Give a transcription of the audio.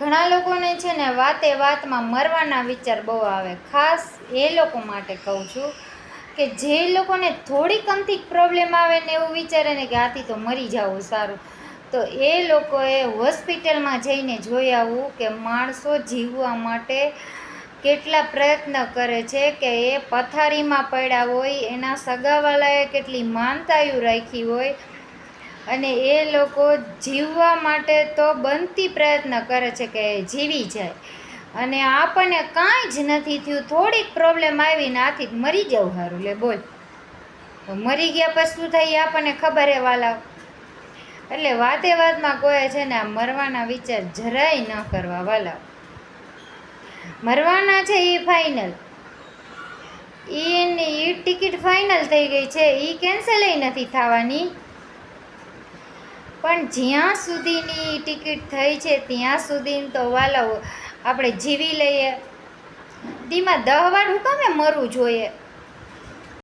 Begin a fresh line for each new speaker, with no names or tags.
ઘણા લોકોને છે ને વાતે વાતમાં મરવાના વિચાર બહુ આવે. ખાસ એ લોકો માટે કહું છું કે જે લોકોને થોડી કમથી પ્રોબ્લેમ આવે ને એવું વિચારે ને કે આથી તો મરી જવું સારું. તો એ લોકોએ હોસ્પિટલમાં જઈને જોઈ આવવું કે માણસો જીવવા માટે કેટલા પ્રયત્ન કરે છે કે એ પથારીમાં પડ્યા હોય, એના સગાવાલાએ કેટલી માનતાયું રાખી હોય અને એ લોકો જીવવા માટે તો બનતી પ્રયત્ન કરે છે કે જીવી જાય. અને આપણને કાંઈ જ નથી થયું. થોડીક પ્રોબ્લેમ આવી ને આથી મરી જવું સારું. લે બોલ. મરી ગયા પછી શું થાય આપણને ખબર હે વાલા એટલે વાતે વાતમાં કોઈ છે ને આ મરવાના વિચાર જરાય ન કરવા વાલા મરવાના છે એ ફાઇનલ એની ટિકિટ ફાઇનલ થઈ ગઈ છે. એ કેન્સલ નથી થવાની. પણ જ્યાં સુધીની ટિકિટ થઈ છે, ત્યાં સુધી તો વાલો આપણે જીવી લઈએ. દીમાં દહ વાર હું કામે મરવું જોઈએ.